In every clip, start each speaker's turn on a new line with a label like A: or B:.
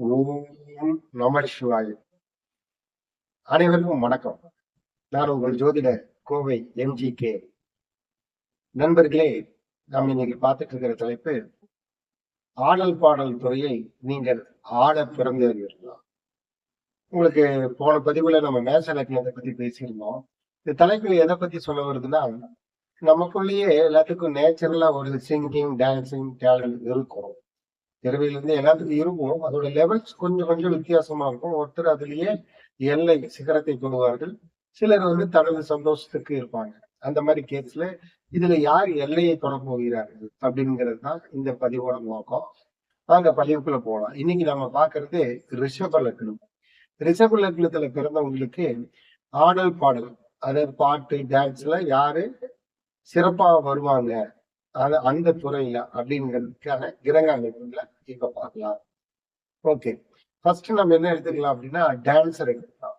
A: ஓம் நம அனைவருக்கும் வணக்கம். நான் உங்கள் ஜோதிடர் கோவை எம்ஜி கே. நண்பர்களே நாம் இன்னைக்கு பார்த்துட்டு இருக்கிற தலைப்பு ஆடல் பாடல் துறையை நீங்கள் ஆட பிறந்தவர்களா? உங்களுக்கு போன பதிவுல நம்ம மேச லக்னத்தை பத்தி பேசியிருந்தோம். இந்த தலைப்பு எதை பத்தி சொல்ல வருதுன்னா நமக்குள்ளேயே எல்லாத்துக்கும் நேச்சுரலா ஒரு சிங்கிங் டான்சிங் டேலண்ட் இருக்கும். பிறவியில எல்லாத்துக்கும் இருக்கும். அதோட லெவல்ஸ் கொஞ்சம் கொஞ்சம் வித்தியாசமா இருக்கும். ஒருத்தர் அதுலயே எல்லை சிகரத்தை தொடுவார்கள். சிலர் வந்து தனது சந்தோஷத்துக்கு இருப்பாங்க. அந்த மாதிரி கேஸ்ல இதுல யார் எல்லையை தொட போகிறார்கள் அப்படிங்கிறது தான் இந்த பதிவோட நோக்கம். வாங்க பதிவுக்குள்ள போகலாம் இன்னைக்கு நம்ம பாக்குறது ரிஷப லக்னம். ரிஷப லக்னத்துல பிறந்தவங்களுக்கு ஆடல் பாடல் அதாவது பாட்டு டான்ஸ்ல யாரு சிறப்பா வருவாங்க? அது அந்த துறையில அப்படிங்கிறதுக்கான கிரக இப்ப பார்க்கலாம். ஓகே ஃபர்ஸ்ட் நம்ம என்ன எடுத்துக்கலாம் அப்படின்னா டான்சர் எடுத்துக்கலாம்.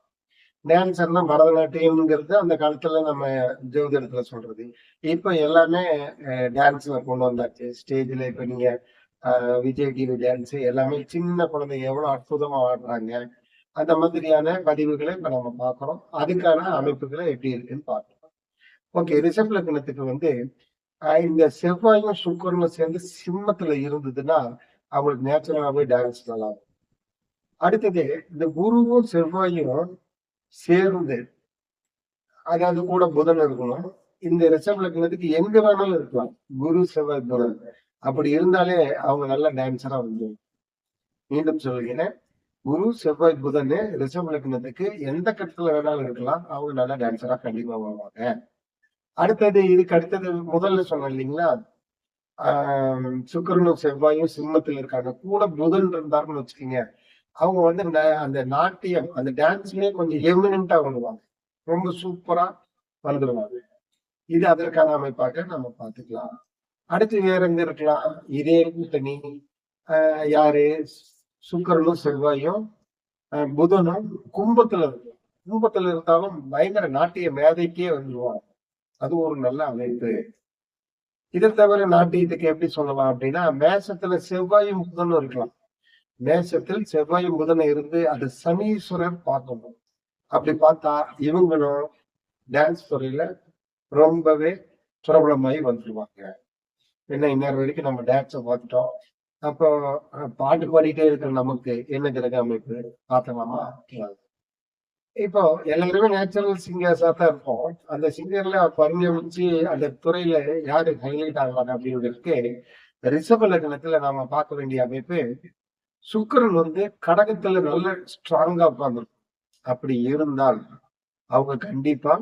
A: டான்சர்னா பரதநாட்டியம்ங்கிறது அந்த காலத்துல நம்ம ஜோதிடத்துல சொல்றது. இப்ப எல்லாமே டான்ஸ்ல கொண்டு வந்தாச்சு. ஸ்டேஜ்ல இப்ப நீங்க விஜய் டிவி டான்ஸ் எல்லாமே சின்ன குழந்தைங்க எவ்வளவு அற்புதமா ஆடுறாங்க. அந்த மாதிரியான பதிவுகளை இப்ப நம்ம பாக்குறோம் அதுக்கான அமைப்புகளை எப்படி இருக்குன்னு பார்க்கலாம். ஓகே ரிஷப் லக்னத்துக்கு வந்து இந்த செவ்வாயும் சுக்கரனும் சேர்ந்து சிம்மத்துல இருந்ததுன்னா அவங்களுக்கு நேச்சுரலாகவே டான்ஸ் நல்லா இருக்கும். அடுத்தது இந்த குருவும் செவ்வாயும் சேர்ந்து அதாவது கூட புதன் இருக்கணும். இந்த ரிஷப் லக்னத்துக்கு எங்க வேணாலும் இருக்கலாம். குரு செவ்வாய் புதன். அப்படி இருந்தாலே அவங்க நல்ல டான்ஸரா வந்துடும் மீண்டும் சொல்கிறேன். குரு செவ்வாய் புதன் ரிஷப் லக்னத்துக்கு எந்த கட்டத்துல வேணாலும் இருக்கலாம். அவங்க நல்ல டான்ஸரா கண்டிப்பா வருவாங்க. அடுத்தது இதுக்கு அடுத்தது முதல்ல சொன்னேன் இல்லைங்களா? ஆஹ் செவ்வாயும் சிம்மத்தில் இருக்காங்க. கூட புதன் இருந்தாருன்னு வச்சுக்கோங்க. அவங்க வந்து ந- அந்த நாட்டியம் அந்த டான்ஸ்லயே கொஞ்சம் எமினண்டா வருவாங்க. ரொம்ப சூப்பரா வந்துடுவாங்க இது அதற்கான அமைப்பாக நம்ம பார்த்துக்கலாம். அடுத்து வேற எங்க இருக்கலாம்? இதே கூட்டணி. ஆஹ் யாரு? சுக்கரனும் செவ்வாயும் புதனும் கும்பத்துல இருக்கும் கும்பத்துல இருந்தாலும் பயங்கர நாட்டிய மேதைக்கே வந்துருவாங்க. அது ஒரு நல்ல அமைப்பு. இதை தவிர நாட்டியத்துக்கு எப்படி சொல்லலாம் அப்படின்னா மேசத்துல செவ்வாயும் புதன் இருக்கலாம். மேசத்தில் செவ்வாயும் புதனை இருந்து அது சனீஸ்வரர் பார்க்கணும். அப்படி பார்த்தா இவங்களும் டான்ஸ் துறையில ரொம்பவே பிரபலமாகி வந்துருவாங்க. என்ன இந்நேரம் வரைக்கும் நம்ம டான்ஸை பார்த்துட்டோம். அப்போ பாட்டு பாடிட்டே இருக்கிற நமக்கு என்ன கிரக அமைப்பு? பார்த்தலாமா இப்போ எல்லாருமே நேச்சுரல் சிங்கர்ஸா தான் இருப்போம் அந்த சிங்கர்ல பரிணமிச்சு அந்த துறையில யாரு ஹைலைட் ஆகலாம் அப்படின்றதுக்கு ரிஷப லக்னத்துல நாம பார்க்க வேண்டிய அமைப்பு சுக்கரன் வந்து கடகத்துல நல்ல ஸ்ட்ராங்கா உட்காந்துருக்கும் அப்படி இருந்தால் அவங்க கண்டிப்பா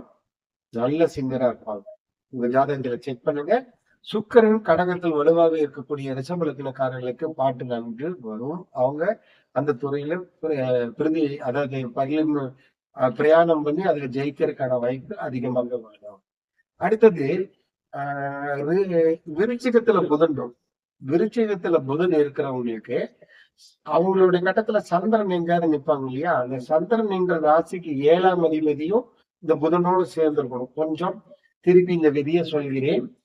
A: நல்ல சிங்கரா இருப்பாங்க. உங்க ஜாதகங்களை செக் பண்ணுங்க. சுக்கிரன் கடகத்தில் வலுவாக இருக்கக்கூடிய ரிஷப லக்னக்காரர்களுக்கு பாட்டு நன்று வரும். அவங்க அந்த துறையில பிரதி அதாவது பகிர்ந்து பிரயாணம் பண்ணி அதுல ஜெயிக்கிறதுக்கான வாய்ப்பு அதிகமாக வரும் அடுத்தது ஆஹ் விருச்சிகத்துல புதன் விருச்சிகத்துல புதன் இருக்கிறவங்களுக்கு அவங்களுடைய கட்டத்துல சந்திரன் எங்காவது நிப்பாங்க இல்லையா? அந்த சந்திரன் என்கிற ராசிக்கு ஏழாம் அதிபதியும் இந்த புதனோடு சேர்ந்திருக்கணும். கொஞ்சம் திருப்பி இந்த விதியை சொல்கிறேன்.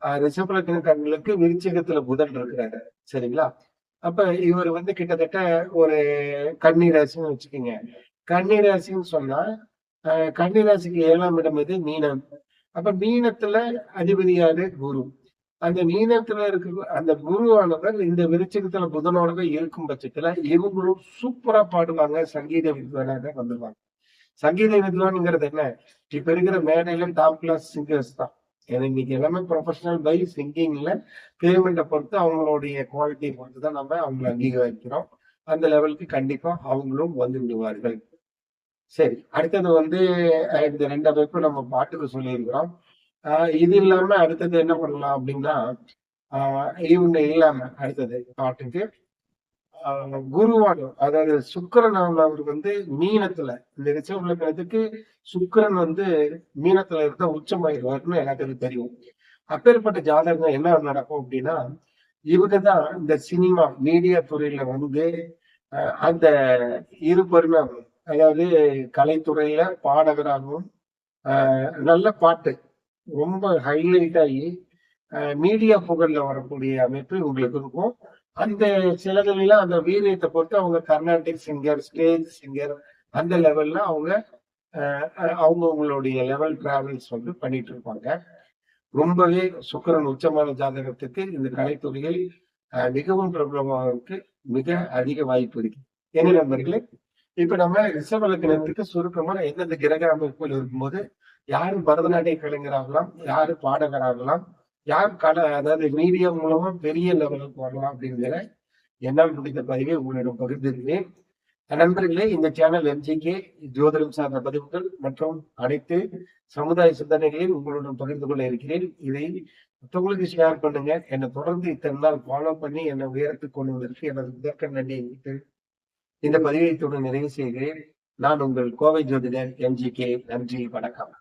A: ஆஹ் ரிஷபலக்கணக்காரங்களுக்கு விருச்சிகத்துல புதன் இருக்கிறாரு. சரிங்களா? அப்ப இவர் வந்து கிட்டத்தட்ட ஒரு கண்ணீர் ராசின்னு வச்சுக்கோங்க. கன்னி ராசின்னு சொன்னா கன்னி ராசிக்கு ஏழாம் இடம் இது மீனம். அப்ப மீனத்துல அதிபதியாரு குரு. அந்த மீனத்துல இருக்க அந்த குருவானவர் இந்த விருச்சிகத்துல புதனோட இருக்கும் பட்சத்துல இவங்களும் சூப்பரா பாடுவாங்க. சங்கீத வித்வானாக வந்துருவாங்க. சங்கீத வித்வான்ங்கிறது என்ன? இப்ப இருக்கிற மேடையில டாப் கிளாஸ் சிங்கர்ஸ் தான். ஏன்னா இன்னைக்கு எல்லாமே ப்ரொஃபஷனல் பை சிங்கிங்ல பேமெண்ட்டை பொறுத்து அவங்களுடைய குவாலிட்டியை பொறுத்து தான் நம்ம அவங்களை அங்கீகரிக்கிறோம். அந்த லெவலுக்கு கண்டிப்பா அவங்களும் வந்து விடுவார்கள் சரி அடுத்தது வந்து இந்த ரெண்டு அமைப்பு நம்ம பாட்டுக்கு சொல்லியிருக்கிறோம். ஆஹ் இது இல்லாம அடுத்தது என்ன பண்ணலாம் அப்படின்னா ஆஹ் இவங்க இல்லாம அடுத்தது பாட்டுக்கு ஆஹ் அதாவது சுக்கரன் அவர் வந்து மீனத்துல இந்த ரிஷபலக்கணத்துக்கு சுக்கரன் வந்து மீனத்துல இருந்த உச்சமாயிருவாருன்னு எல்லாத்துக்கும் தெரியும். அப்பேற்பட்ட ஜாதகம் என்ன நடக்கும் அப்படின்னா இவங்க தான் இந்த சினிமா மீடியா துறையில வந்து அந்த இரு பரிணாமம் அதாவது கலைத்துறையில பாடகராகவும் நல்ல பாட்டு ரொம்ப ஹைலைட் ஆகி மீடியா புகழ்ல வரக்கூடிய அமைப்பு உங்களுக்கு இருக்கும். அந்த சிலதுலாம் அந்த வீரியத்தை பொறுத்து அவங்க கர்நாடிக் சிங்கர் ஸ்டேஜ் சிங்கர் அந்த லெவல்ல அவங்க அவங்கவுங்களுடைய லெவல் டிராவல்ஸ் வந்து பண்ணிட்டு இருப்பாங்க. ரொம்பவே சுக்கரன் உச்சமான ஜாதகத்துக்கு இந்த கலைத்துறையில் மிகவும் மிகவும் பிரபலமாவதற்கு மிக அதிக வாய்ப்பு இருக்கு. என்ன நண்பர்களே? இப்ப நம்ம ரிஷப சுருக்கமா எந்தெந்த கிரக அமைப்புகள் இருக்கும்போது யாரு பரதநாட்டிய கலைஞராகலாம் யாரு பாடகராகலாம் யார் கலை அதாவது மீடியா மூலமா பெரிய லெவலுக்கு வரலாம் அப்படிங்கிற என்னால் முடிந்த பதிவை உங்களிடம் பகிர்ந்திருக்கிறேன். நண்பர்களே இந்த சேனல் எம்ஜிகே ஜோதிடம் சார்ந்த பதிவுகள் மற்றும் அனைத்து சமுதாய சிந்தனைகளையும் உங்களுடன் பகிர்ந்து கொள்ள இருக்கிறேன். இதை மற்றவங்களுக்கு ஷேர் பண்ணுங்க. என்னை தொடர்ந்து இத்தனை நாள் ஃபாலோ பண்ணி என்னை உயரத்துக்கு கொண்டு வந்ததற்கு எனது முதற்க நன்றி இந்த பதிவை நிறைவு செய்கிறேன். நான் உங்கள் கோவை ஜோதிடர் எம்ஜிகே நன்றி வணக்கம்.